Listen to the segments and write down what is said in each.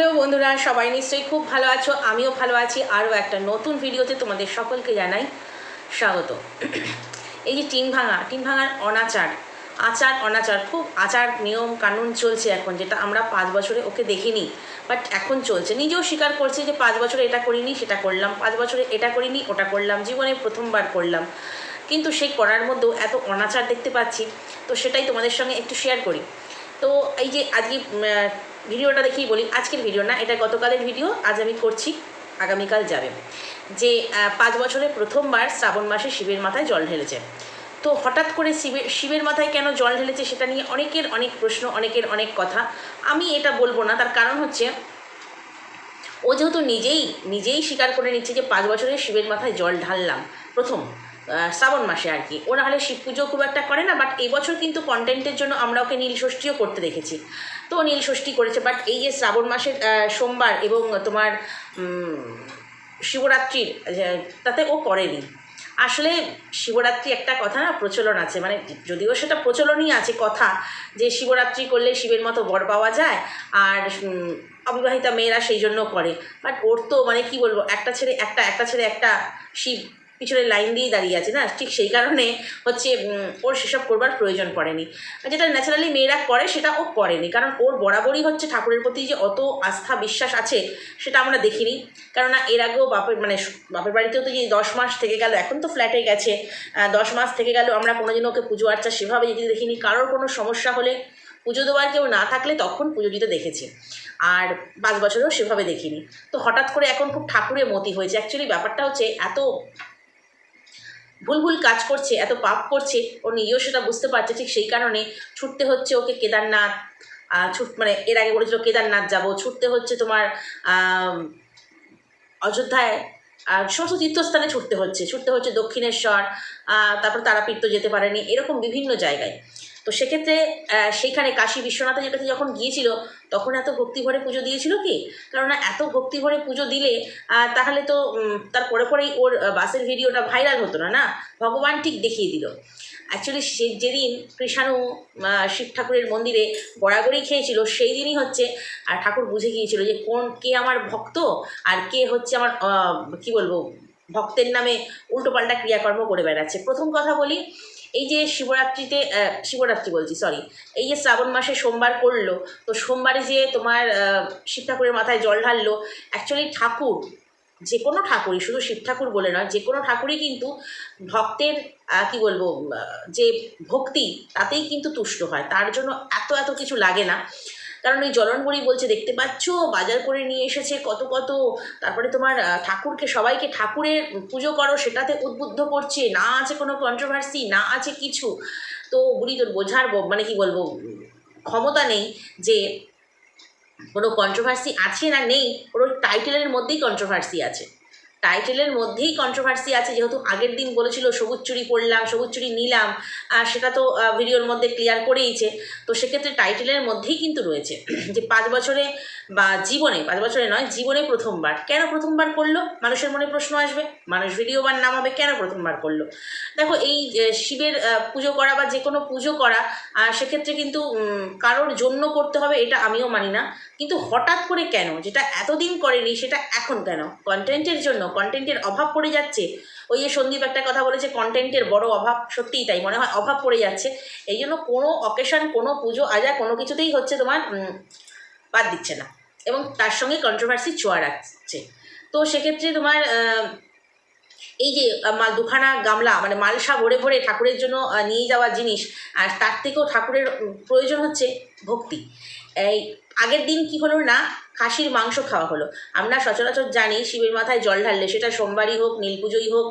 Hello বন্ধুরা, সবাই নিশ্চয়ই খুব ভালো আছো, আমিও ভালো আছি। আরও একটা নতুন ভিডিওতে তোমাদের সকলকে জানাই স্বাগত। এই যে টিন ভাঙা, টিন ভাঙার অনাচার, আচার, অনাচার, খুব আচার, নিয়ম, কানুন চলছে এখন, যেটা আমরা পাঁচ বছরে ওকে দেখিনি বাট এখন চলছে। নিজেও স্বীকার করছে যে পাঁচ বছরে এটা করিনি, সেটা করলাম, পাঁচ বছরে এটা করিনি, ওটা করলাম, জীবনে প্রথমবার করলাম। কিন্তু সেই করার মধ্যেও এত অনাচার দেখতে পাচ্ছি, তো সেটাই তোমাদের সঙ্গে একটু শেয়ার করি। তো এই যে আজকে ভিডিওটা দেখেই বলি, আজকের ভিডিও না, এটা গতকালের ভিডিও, আজ আমি করছি, আগামীকাল যাবে। যে পাঁচ বছরে প্রথমবার শ্রাবণ মাসে শিবের মাথায় জল ঢেলেছে। তো হঠাৎ করে শিবের শিবের মাথায় কেন জল ঢেলেছে সেটা নিয়ে অনেকের অনেক প্রশ্ন, অনেকের অনেক কথা। আমি এটা বলব না, তার কারণ হচ্ছে, ও যেহেতু নিজেই নিজেই স্বীকার করে নিচ্ছে যে পাঁচ বছরে শিবের মাথায় জল ঢাললাম, প্রথম শ্রাবণ মাসে আর কি। ও নাহলে শিব পুজো খুব একটা করে না বাট এবছর কিন্তু কন্টেন্টের জন্য আমরা ওকে নীল ষষ্ঠীও করতে দেখেছি। তো নীল ষষ্ঠী করেছে বাট এই যে শ্রাবণ মাসের সোমবার এবং তোমার শিবরাত্রির তাতে ও করেনি। আসলে শিবরাত্রি একটা কথা না, প্রচলন আছে মানে যদিও সেটা প্রচলনই আছে কথা, যে শিবরাত্রি করলে শিবের মতো বর পাওয়া যায়, আর অবিবাহিতা মেয়েরা সেই জন্য করে বাট ওর তো মানে কি বলব, একটা ছেড়ে একটা একটা ছেড়ে একটা শিব পিছনে লাইন দিয়েই দাঁড়িয়ে আছে, না? ঠিক সেই কারণে হচ্ছে ওর সেসব করবার প্রয়োজন পড়েনি। যেটা ন্যাচারালি মেয়েরা করে, সেটা ও করেনি। কারণ ওর বরাবরই হচ্ছে ঠাকুরের প্রতি যে অত আস্থা, বিশ্বাস আছে, সেটা আমরা দেখিনি। কেননা এর আগেও বাপের মানে বাপের বাড়িতেও তো যে দশ মাস থেকে গেল, এখন তো ফ্ল্যাটে গেছে। দশ মাস থেকে গেল, আমরা কোনোদিনও ওকে পুজো আর্চা সেভাবে যেতে দেখিনি। কারোর কোনো সমস্যা হলে পুজো দেওয়ার কেউ না থাকলে তখন পুজো দিতে দেখেছি। আর পাঁচ বছরেও সেভাবে দেখিনি। তো হঠাৎ করে এখন খুব ঠাকুরের মতি হয়েছে। অ্যাকচুয়ালি ব্যাপারটা হচ্ছে, এত ভুল ভুল কাজ করছে, এত পাপ করছে, ও নিজেও সেটা বুঝতে পারছে, ঠিক সেই কারণে ছুটতে হচ্ছে ওকে কেদারনাথ ছুট মানে এর আগে বলেছিল কেদারনাথ যাব, ছুটতে হচ্ছে তোমার অযোধ্যায়, আর সমস্ত তীর্থস্থানে ছুটতে হচ্ছে ছুটতে হচ্ছে দক্ষিণেশ্বর তারপর তারাপীঠ তো যেতে পারেনি, এরকম বিভিন্ন জায়গায়। তো সেক্ষেত্রে সেইখানে কাশী বিশ্বনাথের কাছে যখন গিয়েছিল, তখন এত ভক্তি ভরে পুজো দিয়েছিল কি? কেননা এত ভক্তি ভরে পুজো দিলে তাহলে তো তার পরে পরেই ওর বাসের ভিডিওটা ভাইরাল হতো না না? ভগবান ঠিক দেখিয়ে দিল। অ্যাকচুয়ালি সে যেদিন কৃষাণু শিব ঠাকুরের মন্দিরে গড়াগড়ি খেয়েছিল, সেই দিনই হচ্ছে, আর ঠাকুর বুঝে গিয়েছিল যে কোন, কে আমার ভক্ত, আর কে হচ্ছে আমার কি বলব, ভক্তের নামে উল্টোপাল্টা ক্রিয়াকর্ম করে বেড়াচ্ছে। প্রথম কথা বলি এই যে শিবরাত্রিতে শিবরাত্রি বলছি সরি এই যে শ্রাবণ মাসে সোমবার করল, তো সোমবারে যে তোমার শিব ঠাকুরের মাথায় জল ঢাললো অ্যাকচুয়ালি ঠাকুর যে কোনো ঠাকুরই, শুধু শিব ঠাকুর বলে নয় যে কোনো ঠাকুরই কিন্তু ভক্তের কি বলব যে ভক্তি, তাতেই কিন্তু তুষ্ট হয়, তার জন্য এত এত কিছু লাগে না। কারণ ওই জলনগুড়ি বলছে, দেখতে পাচ্ছ? বাজার করে নিয়ে এসেছে কত কত। তারপরে তোমার ঠাকুরকে, সবাইকে ঠাকুরের পুজো করো, সেটাতে উদ্বুদ্ধ করছে। না আছে কোনো কন্ট্রোভার্সি না আছে কিছু। তো বুড়ি তোর বোঝার মানে কি বলব, ক্ষমতা নেই যে কোনো কন্ট্রোভার্সি আছে না নেই, ওর টাইটেলের মধ্যেই কন্ট্রোভার্সি আছে। টাইটেলের মধ্যেই কন্ট্রোভার্সি আছে। যেহেতু আগের দিন বলেছিল, সবুজ চুরি পড়লাম সবুজ চুরি নিলাম আর সেটা তো ভিডিওর মধ্যে ক্লিয়ার করেইছে। তো সেক্ষেত্রে টাইটেলের মধ্যেই কিন্তু রয়েছে যে পাঁচ বছরে বা জীবনে, পাঁচ বছরে নয়, জীবনে প্রথমবার। কেন প্রথমবার করল? মানুষের মনে প্রশ্ন আসবে, মানুষ ভিডিও বার নামাবে কেন প্রথমবার করল? দেখো, এই শিবের পুজো করা বা যে কোনো পুজো করা সেক্ষেত্রে কিন্তু কারোর জন্য করতে হবে, এটা আমিও মানি না। কিন্তু হঠাৎ করে কেন? যেটা এতদিন করেনি, সেটা এখন কেন? কন্টেন্টের জন্য কন্টেন্টের অভাব পড়ে যাচ্ছে। ওই যে সন্দীপ একটা কথা বলেছে কন্টেন্টের বড় অভাব সত্যিই তাই, মনে হয় অভাব পড়ে যাচ্ছে। এই জন্য কোনো অকেশন কোনো পুজো আজা কোনো কিছুতেই হচ্ছে তোমার বাদ দিচ্ছে না। এবং তার সঙ্গে কন্ট্রোভার্সি ছোঁয়া রাখছে। তো সেক্ষেত্রে তোমার এই যে দুখানা গামলা মানে মালসা ভরে ভরে ঠাকুরের জন্য নিয়ে যাওয়া জিনিস, আর তার থেকেও ঠাকুরের প্রয়োজন হচ্ছে ভক্তি। এই আগের দিন কি হলো না খাসির মাংস খাওয়া হলো। আমরা সচরাচর জানি শিবের মাথায় জল ঢাললে সেটা সোমবারই হোক, নীল পুজোই হোক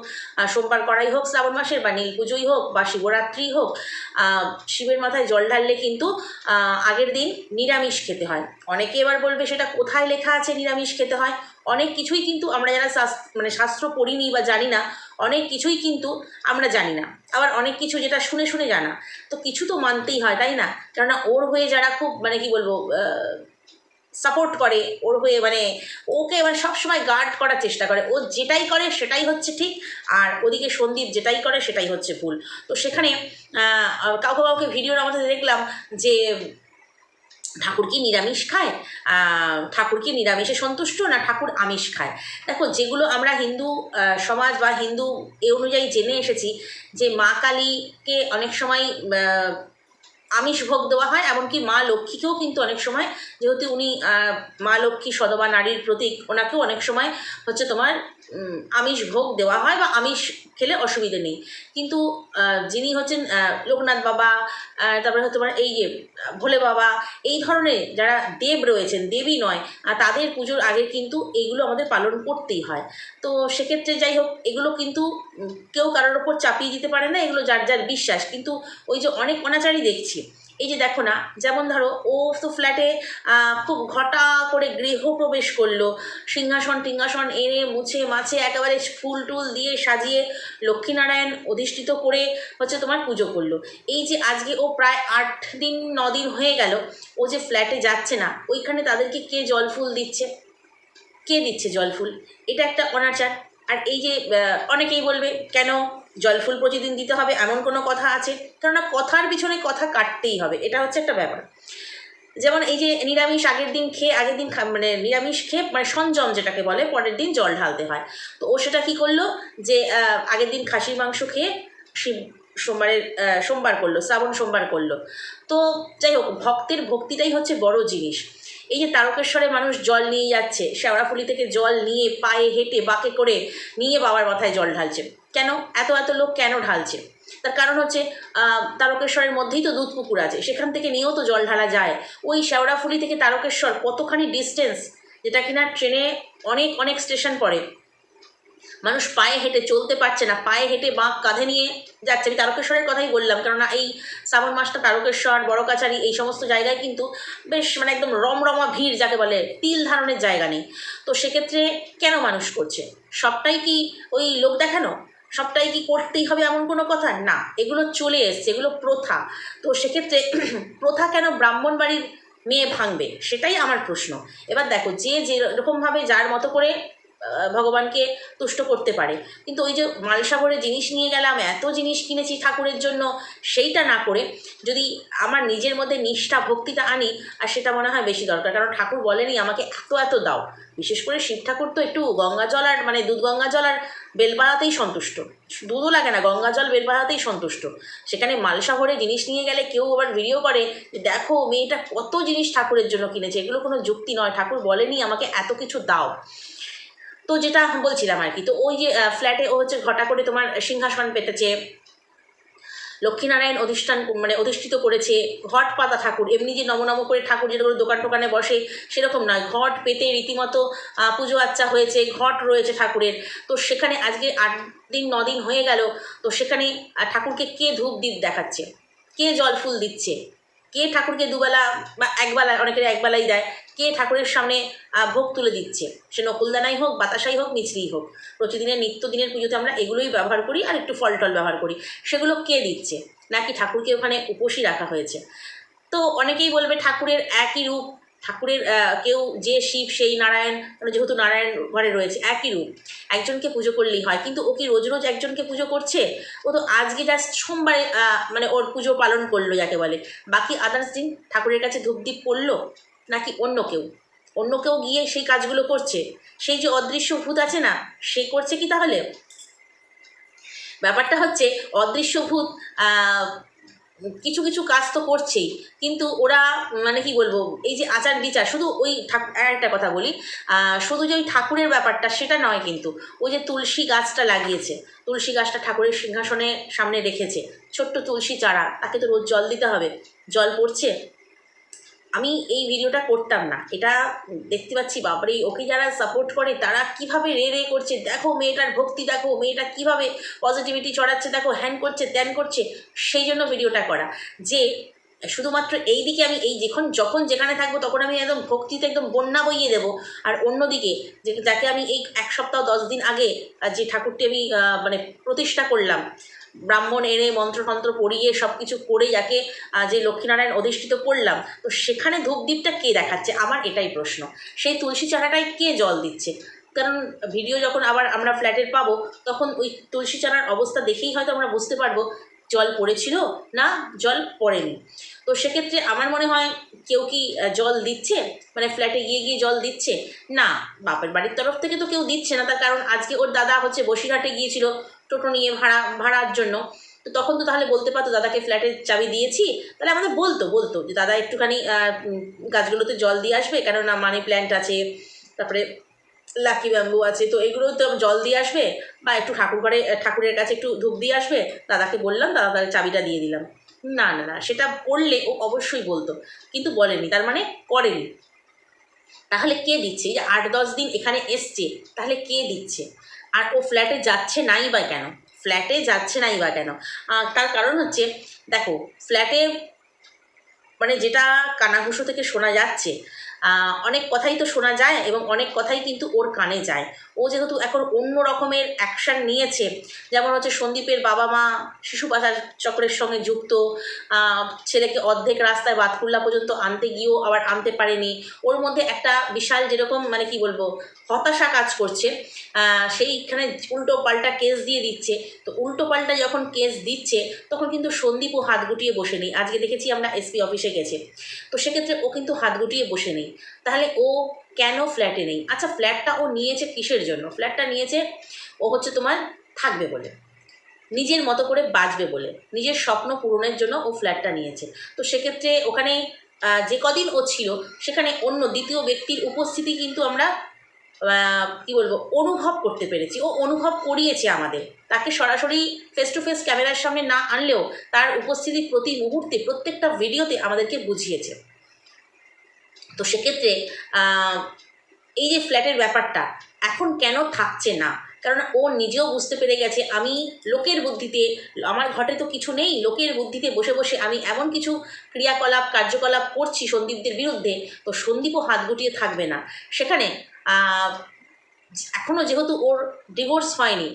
সোমবার করাই হোক, শ্রাবণ মাসের বা নীল পুজোই হোক বা শিবরাত্রি হোক শিবের মাথায় জল ঢাললে কিন্তু আগের দিন নিরামিষ খেতে হয়। অনেকে এবার বলবে সেটা কোথায় লেখা আছে নিরামিষ খেতে হয়? অনেক কিছুই কিন্তু আমরা যারা মানে শাস্ত্র পড়িনি বা জানি না, অনেক কিছুই কিন্তু আমরা জানি না। আবার অনেক কিছু যেটা শুনে শুনে জানা। তো কিছু তো মানতেই হয়, তাই না? কেননা ওর হয়ে যারা খুব মানে কি বলব সাপোর্ট করে, ওর হয়ে মানে ওকে মানে সবসময় গার্ড করার চেষ্টা করে। ও যেটাই করে সেটাই হচ্ছে ঠিক, আর ওদিকে সন্দীপ যেটাই করে সেটাই হচ্ছে ভুল। তো সেখানে কাউকে কাউকে ভিডিওর আমাদের দেখলাম যে, ঠাকুর কি নিরামিষ খায়? ঠাকুর কি নিরামিষে সন্তুষ্ট না ঠাকুর আমিষ খায়? দেখো, যেগুলো আমরা হিন্দু সমাজ বা হিন্দু এ অনুযায়ী জেনে এসেছি যে মা কালীকে অনেক সময় আমিষ ভোগ দেওয়া হয়, এমনকি মা লক্ষ্মীকেও কিন্তু অনেক সময়, যেহেতু উনি মা লক্ষ্মী সদবা নারীর প্রতীক, ওনাকেও অনেক সময় হচ্ছে তোমার আমিষ ভোগ দেওয়া হয় বা আমিষ খেলে অসুবিধে নেই। কিন্তু যিনি হচ্ছেন লোকনাথ বাবা তারপরে হচ্ছে তোমার এই ভোলে বাবা, এই ধরনের যারা দেব রয়েছেন, দেবী নয় আর তাদের পুজোর আগে কিন্তু এইগুলো আমাদের পালন করতেই হয়। তো সেক্ষেত্রে যাই হোক, এগুলো কিন্তু কেউ কারোর ওপর চাপিয়ে দিতে পারে না, এগুলো যার যার বিশ্বাস। কিন্তু ওই যে অনেক অনাচারই দেখছি। এই যে দেখো না, যেমন ধরো, ও তো ফ্ল্যাটে খুব ঘটা করে গৃহপ্রবেশ করল। সিংহাসন টিংহাসন এনে মুছে মাছে একেবারে ফুল টুল দিয়ে সাজিয়ে লক্ষ্মীনারায়ণ অধিষ্ঠিত করে হচ্ছে তোমার পুজো করল। এই যে আজকে ও প্রায় আট দিন, ন দিন হয়ে গেল, ও যে ফ্ল্যাটে যাচ্ছে না, ওইখানে তাদেরকে কে জল ফুল দিচ্ছে? কে দিচ্ছে জল ফুল? এটা একটা অনাচার। আর এই যে অনেকেই বলবে, কেন জল ফুল প্রতিদিন দিতে হবে? এমন কোনো কথা আছে? কেননা কথার পিছনে কথা কাটতেই হবে। এটা হচ্ছে একটা ব্যাপার। যেমন এই যে, নিরামিষ আগের দিন খেয়ে, আগের দিন মানে নিরামিষ খেয়ে মানে সংযম যেটাকে বলে, পরের দিন জল ঢালতে হয়। তো ও সেটা কী করল? যে আগের দিন খাসির মাংস খেয়ে শিব, সোমবারের সোমবার করল, শ্রাবণ সোমবার করল। তো যাই হোক, ভক্তের ভক্তিটাই হচ্ছে বড় জিনিস। এই যে তারকেশ্বরে মানুষ জল নিয়ে যাচ্ছে, শ্যাওড়াফুলি থেকে জল নিয়ে পায়ে হেঁটে বাঁকে করে নিয়ে বাবার মাথায় জল ঢালছে। কেন? এত এত লোক কেন ঢালছে? তার কারণ হচ্ছে তারকেশ্বরের মধ্যেই তো দুধ পুকুর আছে, সেখান থেকে নিয়েও তো জল ঢালা যায়। ওই শ্যাওড়াফুলি থেকে তারকেশ্বর কতখানি ডিস্টেন্স যেটা কিনা ট্রেনে অনেক অনেক স্টেশন পড়ে। মানুষ পায়ে হেঁটে চলতে পারছে না, পায়ে হেঁটে বাঁক কাঁধে নিয়ে যাচ্ছে। আমি তারকেশ্বরের কথাই বললাম, কেননা এই শ্রাবণ মাসটা তারকেশ্বর বড় কাছারি এই সমস্ত জায়গায় কিন্তু বেশ মানে একদম রমরমা ভিড় যাকে বলে, তিল ধারণের জায়গা নেই। তো সেক্ষেত্রে কেন মানুষ করছে? সবটাই কি ওই লোক দেখানো? সবটাই কি করতেই হবে এমন কোনো কথা? না, এগুলো চলে এসছে, এগুলো প্রথা। তো সেক্ষেত্রে প্রথা কেন ব্রাহ্মণ বাড়ির মেয়ে ভাঙবে? সেটাই আমার প্রশ্ন। এবার দেখো, যে যেরকমভাবে যার মতো করে ভগবানকে তুষ্ট করতে পারে। কিন্তু ওই যে মালসাগরে জিনিস নিয়ে গেলাম, এত জিনিস কিনেছি ঠাকুরের জন্য, সেইটা না করে যদি আমার নিজের মধ্যে নিষ্ঠা, ভক্তিটা আনি, আর সেটা মনে হয় বেশি দরকার। কারণ ঠাকুর বলেনি আমাকে এত এত দাও। বিশেষ করে শিব ঠাকুর তো একটু গঙ্গা জল আর মানে দুধ গঙ্গা জল আর বেলপাড়াতেই সন্তুষ্ট। দুধও লাগে না, গঙ্গা জল বেলপাড়াতেই সন্তুষ্ট। সেখানে মালসাগরে জিনিস নিয়ে গেলে কেউ আবার ভিডিও করে যে, দেখো, মেয়েটা কত জিনিস ঠাকুরের জন্য কিনেছে। এগুলো কোনো যুক্তি নয়। ঠাকুর বলেনি আমাকে এত কিছু দাও। তো যেটা বলছিলাম আর কি, তো ওই যে ফ্ল্যাটে ও হচ্ছে ঘটা করে তোমার সিংহাসন পেতেছে, লক্ষ্মীনারায়ণ অধিষ্ঠান মানে অধিষ্ঠিত করেছে, ঘট পাতা ঠাকুর, এমনি যে নম নম করে ঠাকুর যেটা করে দোকান টোকানে বসে, সেরকম নয়, ঘট পেতে রীতিমতো পুজো আচ্চা হয়েছে, ঘট রয়েছে ঠাকুরের, তো সেখানে আজকে আট দিন, ন দিন হয়ে গেল, তো সেখানে ঠাকুরকে কে ধূপ দ্বীপ দেখাচ্ছে? কে জল ফুল দিচ্ছে? কে ঠাকুরকে দুবেলা বা একবেলা, অনেকের একবেলাই দেয় কে ঠাকুরের সামনে ভোগ তুলে দিচ্ছে? সে নকুলদানাই হোক, বাতাসাই হোক মিছরিই হোক। প্রতিদিনের নিত্যদিনের পুজোতে আমরা এগুলোই ব্যবহার করি আর একটু ফল টল ব্যবহার করি। সেগুলো কে দিচ্ছে? নাকি ঠাকুরকে ওখানে উপসী রাখা হয়েছে? তো অনেকেই বলবে ঠাকুরের একই রূপ, ঠাকুরের কেউ যে শিব, সেই নারায়ণ মানে যেহেতু নারায়ণ ঘরে রয়েছে, একই রূপ। একজনকে পুজো করলেই হয়, কিন্তু ও কি রোজ রোজ একজনকে পুজো করছে? ও তো আজকে জাস্ট সোমবারে মানে ওর পুজো পালন করল যাকে বলে। বাকি আদার্স দিন ঠাকুরের কাছে ধূপদীপ পড়ল? নাকি অন্য কেউ? অন্য কেউ গিয়ে সেই কাজগুলো করছে? সেই যে অদৃশ্য ভূত আছে না, সে করছে কি তাহলে? ব্যাপারটা হচ্ছে, অদৃশ্য ভূত কিছু কিছু কাজ তো করছেই, কিন্তু ওরা মানে কি বলব, এই যে আচার বিচার, শুধু ওই একটা কথা বলি শুধু যে ওই ঠাকুরের ব্যাপারটা, সেটা নয় কিন্তু ওই যে তুলসী গাছটা লাগিয়েছে, তুলসী গাছটা ঠাকুরের সিংহাসনে সামনে রেখেছে, ছোট্ট তুলসী চারা, তাকে তো রোজ জল দিতে হবে। জল পড়ছে? আমি এই ভিডিওটা করতাম না। এটা দেখতে পাচ্ছি বাবারে ওকে যারা সাপোর্ট করে, তারা কীভাবে রে রে করছে? দেখো, মেয়েটার ভক্তি, দেখো, মেয়েটা কীভাবে পজিটিভিটি চড়াচ্ছে দেখো হ্যান করছে, ত্যান করছে, সেই জন্য ভিডিওটা করা। যে শুধুমাত্র এই দিকে আমি, এই যখন যখন যেখানে থাকব, তখন আমি একদম ভক্তিতে একদম বন্যা বইয়ে দেবো। আর অন্যদিকে, যে, যাকে আমি এই এক সপ্তাহ, দশ দিন আগে যে ঠাকুরটি আমি মানে প্রতিষ্ঠা করলাম ব্রাহ্মণ এনে মন্ত্রতন্ত্র পড়িয়ে সব কিছু করে যাকে যে লক্ষ্মীনারায়ণ অধিষ্ঠিত করলাম, তো সেখানে ধূপদীপটা কে দেখাচ্ছে? আমার এটাই প্রশ্ন। সেই তুলসী চারাটায় কে জল দিচ্ছে? কারণ ভিডিও যখন আবার আমরা ফ্ল্যাটের পাবো, তখন ওই তুলসী চারার অবস্থা দেখেই হয়তো আমরা বুঝতে পারব, জল পড়েছিল না জল পড়েনি। তো সেক্ষেত্রে আমার মনে হয় কেউ কি জল দিচ্ছে? মানে ফ্ল্যাটে গিয়ে গিয়ে জল দিচ্ছে? না, বাপের বাড়ির তরফ থেকে তো কেউ দিচ্ছে না। তার কারণ আজকে ওর দাদা হচ্ছে বসিরহাটে গিয়েছিল। টোটো নিয়ে ভাড়া, ভাড়ার জন্য। তো তখন তো তাহলে বলতে পারতো, দাদাকে ফ্ল্যাটের চাবি দিয়েছি। তাহলে আমাদের বলতো বলতো যে, দাদা, একটুখানি গাছগুলোতে জল দিয়ে আসবে, কেননা মানি প্ল্যান্ট আছে, তারপরে লাকি ব্যাম্বু আছে। তো এগুলো তো জল দিয়ে আসবে বা একটু ঠাকুর ঘরে ঠাকুরের কাছে একটু ধূপ দিয়ে আসবে, দাদাকে বললাম, দাদা, তাহলে চাবিটা দিয়ে দিলাম। না না না, সেটা বললে ও অবশ্যই বলতো, কিন্তু বলেনি, তার মানে করেনি। তাহলে কে দিচ্ছে? যে আট, দশ দিন এখানে এসছে, তাহলে কে দিচ্ছে? আর ও ফ্ল্যাটে যাচ্ছে নাই বা কেন? ফ্ল্যাটে যাচ্ছে নাই বা কেন? তার কারণ হচ্ছে, দেখো ফ্ল্যাটে মানে যেটা কানাঘুষো থেকে শোনা যাচ্ছে অনেক কথাই তো শোনা যায় এবং অনেক কথাই কিন্তু ওর কানে যায়। ও যেহেতু এখন অন্য রকমের অ্যাকশান নিয়েছে, যেমন হচ্ছে সন্দীপের বাবা মা শিশু পাচার চক্রের সঙ্গে যুক্ত ছেলেকে অর্ধেক রাস্তায় বাতকুল্লা পর্যন্ত আনতে গিয়েও আবার আনতে পারেনি। ওর মধ্যে একটা বিশাল যেরকম মানে কি বলব, হতাশা কাজ করছে। সেইখানে উল্টো পাল্টা কেস দিয়ে দিচ্ছে। তো উল্টো পাল্টা যখন কেস দিচ্ছে, তখন কিন্তু সন্দীপও হাত গুটিয়ে বসে নেই আজকে দেখেছি আমরা এসপি অফিসে গেছে। তো সেক্ষেত্রে ও কিন্তু হাত গুটিয়ে বসে নেই তাহলে ও কেন ফ্ল্যাটে নেই? আচ্ছা ফ্ল্যাটটা ও নিয়েছে কিসের জন্য? ফ্ল্যাটটা নিয়েছে, ও হচ্ছে তোমার থাকবে বলে। নিজের মতো করে বাঁচবে বলে। নিজের স্বপ্ন পূরণের জন্য ও ফ্ল্যাটটা নিয়েছে। তো সেক্ষেত্রে ওখানে যে কদিন ও ছিল, সেখানে অন্য দ্বিতীয় ব্যক্তির উপস্থিতি কিন্তু আমরা কি বলব, অনুভব করতে পেরেছি। ও অনুভব করিয়েছে আমাদের। তাকে সরাসরি ফেস টু ফেস ক্যামেরার সামনে না আনলেও তার উপস্থিতি প্রতি মুহূর্তে, প্রত্যেকটা ভিডিওতে আমাদেরকে বুঝিয়েছে। তো সেক্ষেত্রে এই যে ফ্ল্যাটের ব্যাপারটা এখন কেন থাকছে না? কারণ ও নিজেও বুঝতে পেরে গেছে, আমি লোকের বুদ্ধিতে, আমার ঘটে তো কিছু নেই, লোকের বুদ্ধিতে বসে বসে আমি এমন কিছু ক্রিয়াকলাপ, কার্যকলাপ করছি সন্দীপদের বিরুদ্ধে, তো সন্দীপও হাত গুটিয়ে থাকবে না। সেখানে এখনও যেহেতু ওর ডিভোর্স হয়নি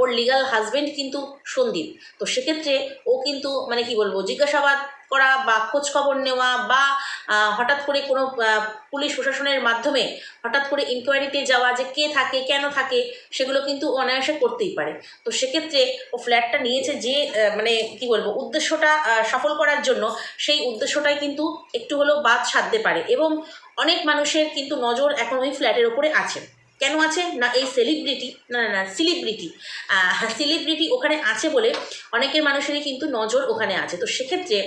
ওর লিগাল হাজবেন্ড কিন্তু সন্দীপ। তো সেক্ষেত্রে ও কিন্তু মানে কি বলব, জিজ্ঞাসাবাদ করা বা খোঁজ খবর নেওয়া বা হঠাৎ করে কোনো পুলিশ প্রশাসনের মাধ্যমে হঠাৎ করে ইনকোয়ারিতে যাওয়া যে কে থাকে, কেন থাকে, সেগুলো কিন্তু অনায়াসে করতেই পারে। তো সেক্ষেত্রে ও ফ্ল্যাটটা নিয়েছে যে মানে কি বলব, উদ্দেশ্যটা সফল করার জন্য সেই উদ্দেশ্যটাই কিন্তু একটু হলেও বাদ সাধতে পারে। এবং অনেক মানুষের কিন্তু নজর এখন ওই ফ্ল্যাটের ওপরে আছে। কেন আছে? না এই সেলিব্রিটি না না সেলিব্রিটি সেলিব্রিটি ওখানে আছে বলে অনেকের মানুষেরই কিন্তু নজর ওখানে আছে। তো সেক্ষেত্রে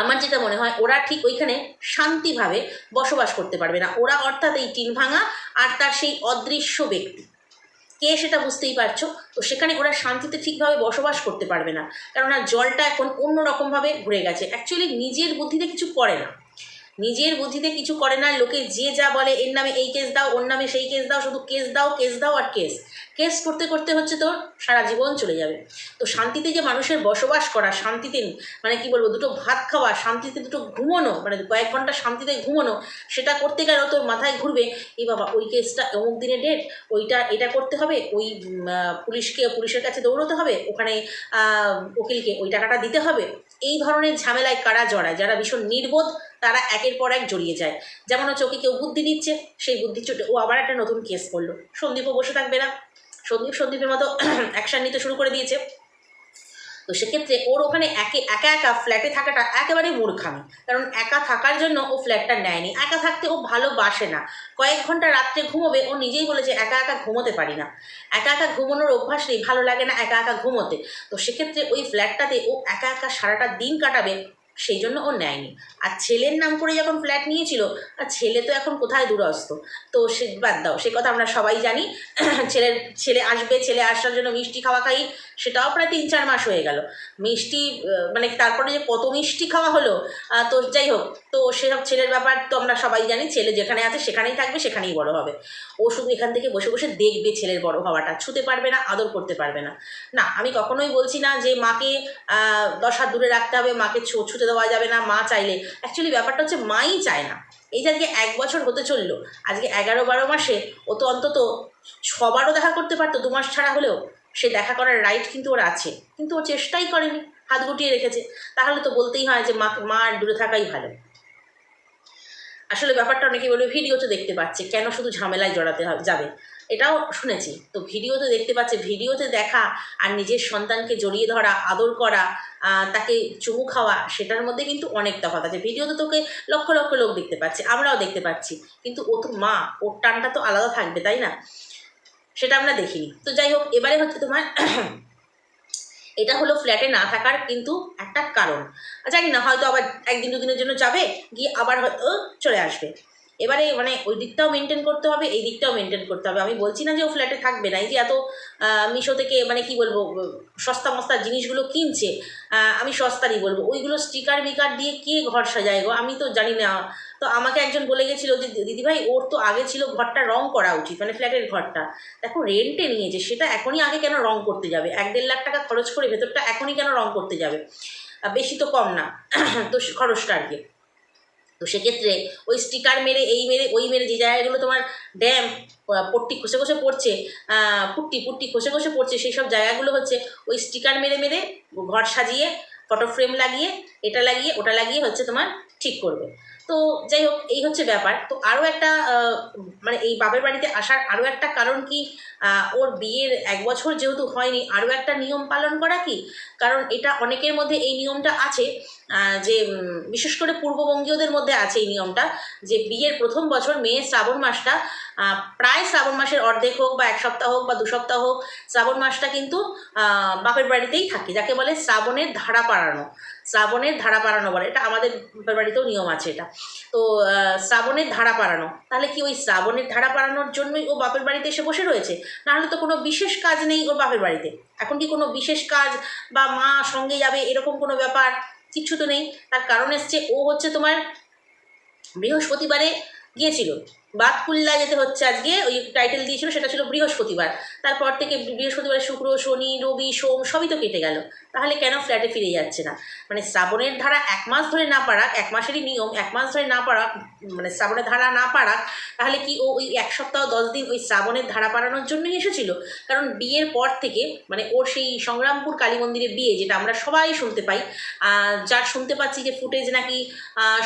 আমার যেটা মনে হয়, ওরা ঠিক ওইখানে শান্তিভাবে বসবাস করতে পারবে না। ওরা অর্থাৎ এই টিন ভাঙা আর তার সেই অদৃশ্য ব্যক্তি। কে সেটা বুঝতেই পারছ? তো সেখানে ওরা শান্তিতে ঠিকভাবে বসবাস করতে পারবে না। কেননা জলটা এখন অন্যরকমভাবে ঘুরে গেছে। অ্যাকচুয়ালি নিজের বুদ্ধিতে কিছু করে না। নিজের বুদ্ধিতে কিছু করে না, লোকে যে যা বলে, এর নামে এই কেস দাও, ওর নামে সেই কেস দাও, শুধু কেস দাও কেস দাও আর কেস কেস করতে করতে হচ্ছে তোর সারা জীবন চলে যাবে। তো শান্তিতে যে মানুষের বসবাস করা, শান্তিতে মানে কি বলব, দুটো ভাত খাওয়া, শান্তিতে দুটো ঘুমোনো মানে কয়েক ঘণ্টা শান্তিতে ঘুমোনো, সেটা করতে গেলেও তোর মাথায় ঘুরবে এই বাবা, ওই কেসটা অমুক দিনে ডেট ওইটা, এটা করতে হবে, ওই পুলিশকে, পুলিশের কাছে দৌড়তে হবে, ওখানে উকিলকে ওই টাকাটা দিতে হবে। ধরনের ঝামেলায় কারা জড়ায়? যারা ভীষণ নির্বোধ, তারা একের পর এক জড়িয়ে যায়। যেমন হচ্ছে, ওকে কেউ বুদ্ধি দিচ্ছে, সেই বুদ্ধি চোটে, ও আবার একটা নতুন কেস করল। সন্দীপও বসে থাকবে না। সন্দীপ, সন্দীপের মতো অ্যাকশান নিতে শুরু করে দিয়েছে। তো সেক্ষেত্রে ওর ওখানে একে, একা একা ফ্ল্যাটে থাকাটা একেবারে মূর্খামি। কারণ একা থাকার জন্য ও ফ্ল্যাটটা নেয়নি। একা থাকতে ও ভালোবাসে না। কয়েক ঘণ্টা রাত্রে ঘুমোবে, ও নিজেই বলেছে, একা একা ঘুমোতে পারি না। একা একা ঘুমানোর অভ্যাস নেই, ভালো লাগে না একা একা ঘুমোতে। তো সেক্ষেত্রে ওই ফ্ল্যাটটাতে ও একা একা সারাটা দিন কাটাবে সেই জন্য ও নেয়নি। আর ছেলের নাম করে যখন ফ্ল্যাট নিয়েছিল, আর ছেলে তো এখন কোথায় দূরস্থ তো সে বাদ দাও, সে কথা আমরা সবাই জানি। ছেলের, ছেলে আসবে, ছেলে আসার জন্য মিষ্টি খাওয়া খাই, সেটাও প্রায় তিন চার মাস হয়ে গেল। মিষ্টি মানে তারপরে যে কত মিষ্টি খাওয়া হলো তো যাই হোক, তো সেসব ছেলের ব্যাপার তো আমরা সবাই জানি, ছেলে যেখানে আছে সেখানেই থাকবে, সেখানেই বড় হবে। ও শুধু এখান থেকে বসে বসে দেখবে ছেলের বড় হওয়াটা, ছুতে পারবে না, আদর করতে পারবে না। না, আমি কখনোই বলছি না যে মাকে দশ হাত দূরে রাখতে হবে, মাকে ছুতে দেওয়া যাবে না, মা চাইলে। অ্যাকচুয়ালি ব্যাপারটা হচ্ছে মাই চায় না। এই যে আজকে এক বছর হতে চলল, আজকে এগারো বারো মাসে ও তো অন্তত সবারও দেখা করতে পারতো, দু মাস ছাড়া হলেও। সে দেখা করার রাইট কিন্তু ওর আছে, কিন্তু ও চেষ্টাই করেনি, হাত গুটিয়ে রেখেছে। তাহলে তো বলতেই হয় যে মা মা আর দূরে থাকাই ভালো। আসলে ব্যাপারটা অনেকে বলবে ভিডিওতে দেখতে পাচ্ছে, কেন শুধু ঝামেলায় জড়াতে যাবে? এটাও শুনেছি। তো ভিডিওতে দেখতে পাচ্ছে, ভিডিওতে দেখা আর নিজের সন্তানকে জড়িয়ে ধরা, আদর করা তাকে চুমু খাওয়া, সেটার মধ্যে কিন্তু অনেক তফাৎ আছে। ভিডিওতে তোকে লক্ষ লক্ষ লোক দেখতে পাচ্ছে, আমরাও দেখতে পাচ্ছি। কিন্তু ও তো মা, ওর টানটা তো আলাদা থাকবে, তাই না? সেটা আমরা দেখিনি। তো যাই হোক, এবারে হচ্ছে তোমার এটা হলো ফ্ল্যাটে না থাকার কিন্তু একটা কারণ। জানি না, হয়তো আবার একদিন দুদিনের জন্য যাবে, গিয়ে আবার হয়তো চলে আসবে। এবারে মানে ওই দিকটাও মেনটেন করতে হবে, এই দিকটাও মেনটেন করতে হবে। আমি বলছি না যে ও ফ্ল্যাটে থাকবে না, এই যে এত মিশো থেকে মানে কি বলব সস্তা মস্তা জিনিসগুলো কিনছে আমি সস্তারই বলব। ওইগুলো স্টিকার মিকার দিয়ে কে ঘর সাজায় গো? আমি তো জানি না। তো আমাকে একজন বলে গেছিল যে দিদিভাই, ওর তো আগে ছিল ঘরটা রং করা উচিত মানে ফ্ল্যাটের ঘরটা। দেখো রেন্টে নিয়েছে, সেটা এখনই আগে কেন রং করতে যাবে? এক দেড় লাখ টাকা খরচ করে ভেতরটা এখনই কেন রং করতে যাবে? বেশি তো কম না, তো খরচটা আর কি। তো সেক্ষেত্রে ওই স্টিকার মেরে, এই মেরে, ওই মেরে যে জায়গাগুলো তোমার ড্যাম পট্টি খসে খসে পড়ছে পুট্টি পুট্টি খসে খসে পড়ছে, সেই সব জায়গাগুলো হচ্ছে ওই স্টিকার মেরে মেরে ঘর সাজিয়ে ফটো ফ্রেম লাগিয়ে, এটা লাগিয়ে, ওটা লাগিয়ে হচ্ছে তোমার ঠিক করবে। তো যাই হোক, এই হচ্ছে ব্যাপার। তো আরও একটা মানে এই বাপের বাড়িতে আসার আরও একটা কারণ কি ওর বিয়ের এক বছর যেহেতু হয়নি, আরও একটা নিয়ম পালন করা কি? কারণ এটা অনেকের মধ্যে এই নিয়মটা আছে যে বিশেষ করে পূর্ববঙ্গীয়দের মধ্যে আছে এই নিয়মটা, যে বিয়ের প্রথম বছর মেয়ে শ্রাবণ মাসটা প্রায় শ্রাবণ মাসের অর্ধেক হোক বা এক সপ্তাহ হোক বা দু সপ্তাহ হোক, শ্রাবণ মাসটা কিন্তু বাপের বাড়িতেই থাকে, যাকে বলে শ্রাবণের ধারা পাড়ানো। শ্রাবণের ধারা পাড়ানো বলে। এটা আমাদের বাড়িতেও নিয়ম আছে এটা। তো শ্রাবণের ধারা পাড়ানো। তাহলে কি ওই শ্রাবণের ধারা পাড়ানোর জন্যই ও বাপের বাড়িতে এসে বসে রয়েছে? নাহলে তো কোনো বিশেষ কাজ নেই ওর বাপের বাড়িতে। এখন কি কোনো বিশেষ কাজ বা মা সঙ্গে যাবে এরকম কোনো ব্যাপার? কিচ্ছু তো নেই। তার কারণ এসছে, ও হচ্ছে তোমার বৃহস্পতিবারে গিয়েছিল। বাতকুল্লা যেতে হচ্ছে আজকে, ওই টাইটেল দিয়েছিল, সেটা ছিল বৃহস্পতিবার। তারপর থেকে বৃহস্পতিবার শুক্র, শনি, রবি, সোম, সবই তো কেটে গেল। তাহলে কেন ফ্ল্যাটে ফিরে যাচ্ছে না? মানে শ্রাবণের ধারা এক মাস ধরে না পারাক এক মাসেরই নিয়ম, এক মাস ধরে না পারাক মানে শ্রাবণের ধারা না পারাক তাহলে কি ও ওই এক সপ্তাহ, দশ দিন ওই শ্রাবণের ধারা পাড়ানোর জন্যই এসেছিল? কারণ বিয়ের পর থেকে মানে ওর সেই সংগ্রামপুর কালী মন্দিরে বিয়ে, যেটা আমরা সবাই শুনতে পাই যার শুনতে পাচ্ছি যে ফুটেজ নাকি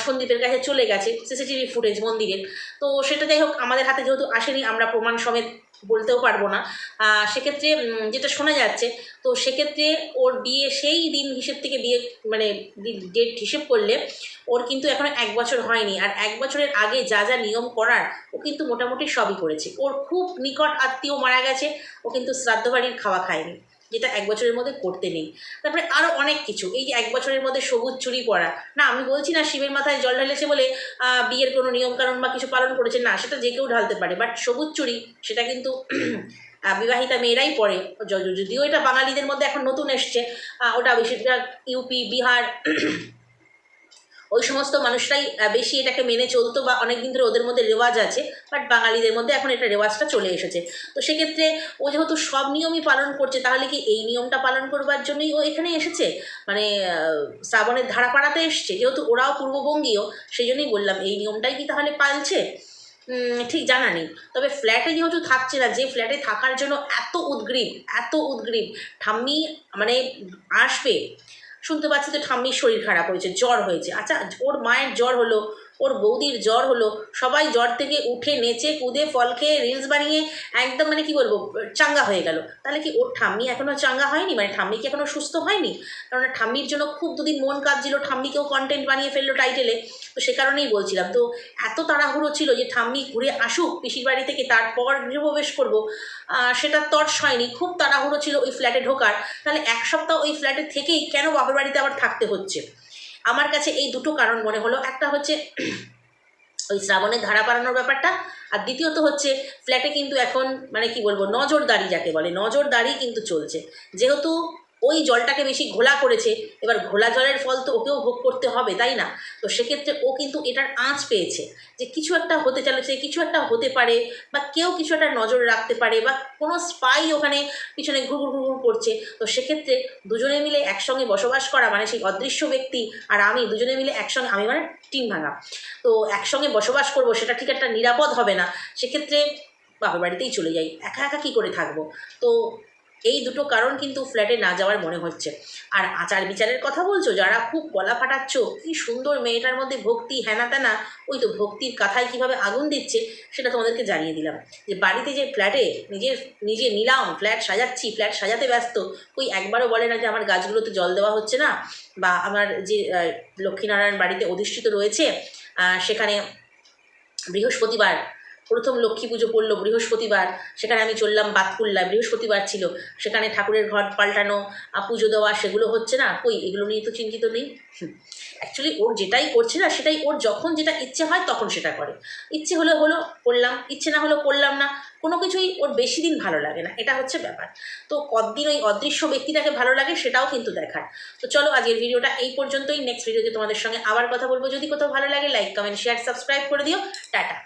সন্দীপের কাছে চলে গেছে সিসিটিভি ফুটেজ মন্দিরের। তো সেটা যাই হোক, আমাদের হাতে যেহেতু আসেনি, আমরা প্রমাণ সমেত বলতেও পারব না। সেক্ষেত্রে যেটা শোনা যাচ্ছে, তো সেক্ষেত্রে ওর বিয়ে সেই দিন হিসেব থেকে বিয়ে মানে ডেট হিসেব করলে ওর কিন্তু এখনও এক বছর হয়নি। আর এক বছরের আগে যা যা নিয়ম করার, ও কিন্তু মোটামুটি সবই করেছে। ওর খুব নিকট আত্মীয় মারা গেছে, ও কিন্তু শ্রাদ্ধ বাড়ির খাওয়া খায়নি। যেটা এক বছরের মধ্যে করতে নেই। তারপরে আরও অনেক কিছু। এই যে এক বছরের মধ্যে সবুজ চুরি পরা না, আমি বলছি না শিবের মাথায় জল ঢালেছে বলে বিয়ের কোনো নিয়মকানুন বা কিছু পালন করেছে। না, সেটা যে কেউ ঢালতে পারে। বাট সবুজ চুরি, সেটা কিন্তু বিবাহিতা মেয়েরাই য- যদিও এটা বাঙালিদের মধ্যে এখন নতুন এসছে। ওটা বেশিরভাগ ইউপি, বিহার ওই সমস্ত মানুষরাই বেশি এটাকে মেনে চলতো বা অনেক দিন ধরে ওদের মধ্যে রেওয়াজ আছে বাট বাঙালিদের মধ্যে এখন এটা রেওয়াজটা চলে এসেছে। তো সেক্ষেত্রে ও যেহেতু সব নিয়মই পালন করছে, তাহলে কি এই নিয়মটা পালন করবার জন্যই ও এখানে এসেছে? মানে শ্রাবণের ধারা পাড়াতে এসছে, যেহেতু ওরাও পূর্ববঙ্গীয়, সেই জন্যই বললাম, এই নিয়মটাই কি তাহলে পালছে? ঠিক জানা নেই। তবে ফ্ল্যাটে যেহেতু থাকছে না, যে ফ্ল্যাটে থাকার জন্য এত উদ্গ্রীব এত উদ্গ্রীব, ঠাম্মি মানে আসবে শুনতে পাচ্ছি তো ঠাম্মির শরীর খারাপ হয়েছে জ্বর হয়েছে। আচ্ছা ওর মায়ের জ্বর হলো ওর বৌদির জ্বর হলো। সবাই জ্বর থেকে উঠে নেচে কুদে ফল খেয়ে রিলস বানিয়ে একদম মানে কি বলব, চাঙ্গা হয়ে গেল। তাহলে কি ওর ঠাম্মি এখনও চাঙ্গা হয়নি? মানে ঠাম্মি কি এখনও সুস্থ হয়নি? কারণ ঠাম্মির জন্য খুব দুদিন মন কাঁদছিল, ঠাম্মিকেও কন্টেন্ট বানিয়ে ফেলল টাইটেলে তো সে কারণেই বলছিলাম। তো এত তাড়াহুড়ো ছিল যে ঠাম্মি ঘুরে আসুক পিসির বাড়ি থেকে, তারপর গৃহপ্রবেশ করব। সেটা তর্স হয়নি, খুব তাড়াহুড়ো ছিল ওই ফ্ল্যাটে ঢোকার। তাহলে এক সপ্তাহ ওই ফ্ল্যাটে থেকেই কেন বাপের বাড়িতে আবার থাকতে হচ্ছে? আমার কাছে এই দুটো কারণ মনে হলো। একটা হচ্ছে ওই শ্রাবণের ধারা পাড়ানোর ব্যাপারটা, আর দ্বিতীয়ত হচ্ছে ফ্ল্যাটে কিন্তু এখন মানে কি বলব, নজরদারি যাকে বলে, নজরদারি কিন্তু চলছে। যেহেতু ওই জলটাকে বেশি ঘোলা করেছে, এবার ঘোলা জলের ফল তো ওকেও ভোগ করতে হবে, তাই না? তো সেক্ষেত্রে ও কিন্তু এটার আঁচ পেয়েছে যে কিছু একটা হতে চলেছে, কিছু একটা হতে পারে বা কেউ কিছু একটা নজর রাখতে পারে বা কোনো স্পাই ওখানে পিছনে ঘুর ঘুর করছে। তো সেক্ষেত্রে দুজনে মিলে একসঙ্গে বসবাস করা মানে সেই অদৃশ্য ব্যক্তি আর আমি দুজনে মিলে একসঙ্গে, আমি মানে টিম ভাঙা তো একসঙ্গে বসবাস করব, সেটা ঠিক একটা নিরাপদ হবে না। সেক্ষেত্রে বাপের বাড়িতেই চলে যাই, একা একা কী করে থাকব? তো এই দুটো কারণ কিন্তু ফ্ল্যাটে না যাওয়ার মনে হচ্ছে। আর আচার বিচারের কথা বলছো? যারা খুব গলা ফাটাচ্ছ, কি সুন্দর মেয়েটার মধ্যে ভক্তি হ্যানা ত্যানা ওই তো ভক্তির কাথায় কীভাবে আগুন দিচ্ছে, সেটা তোমাদেরকে জানিয়ে দিলাম। যে বাড়িতে যে ফ্ল্যাটে নিজের, নিজে নিলাম, ফ্ল্যাট সাজাচ্ছি, ফ্ল্যাট সাজাতে ব্যস্ত ওই একবারও বলে না যে আমার গাছগুলোতে জল দেওয়া হচ্ছে না? বা আমার যে লক্ষ্মীনারায়ণ বাড়িতে অধিষ্ঠিত রয়েছে সেখানে বৃহস্পতিবার প্রথম লক্ষ্মী পুজো পড়ল বৃহস্পতিবার, সেখানে আমি চললাম বাতকুল্লা বৃহস্পতিবার ছিল, সেখানে ঠাকুরের ঘর পাল্টানো পুজো দেওয়া, সেগুলো হচ্ছে না? কই, এগুলো নিয়ে তো চিন্তিত নেই? অ্যাকচুয়ালি ওর যেটাই করছে না, সেটাই ওর যখন যেটা ইচ্ছে হয় তখন সেটা করে। ইচ্ছে হলো হলো করলাম, ইচ্ছে না হলো করলাম না, কোনো কিছুই ওর বেশি দিন ভালো লাগে না, এটা হচ্ছে ব্যাপার। তো কতদিন ওই অদৃশ্য ব্যক্তিটাকে ভালো লাগে সেটাও কিন্তু দেখার তো চলো আজকের ভিডিওটা এই পর্যন্তই নেক্সট ভিডিওতে তোমাদের সঙ্গে আবার কথা বলব। যদি কোথাও ভালো লাগে লাইক কমেন্ট শেয়ার সাবস্ক্রাইব করে দিও। টাটা।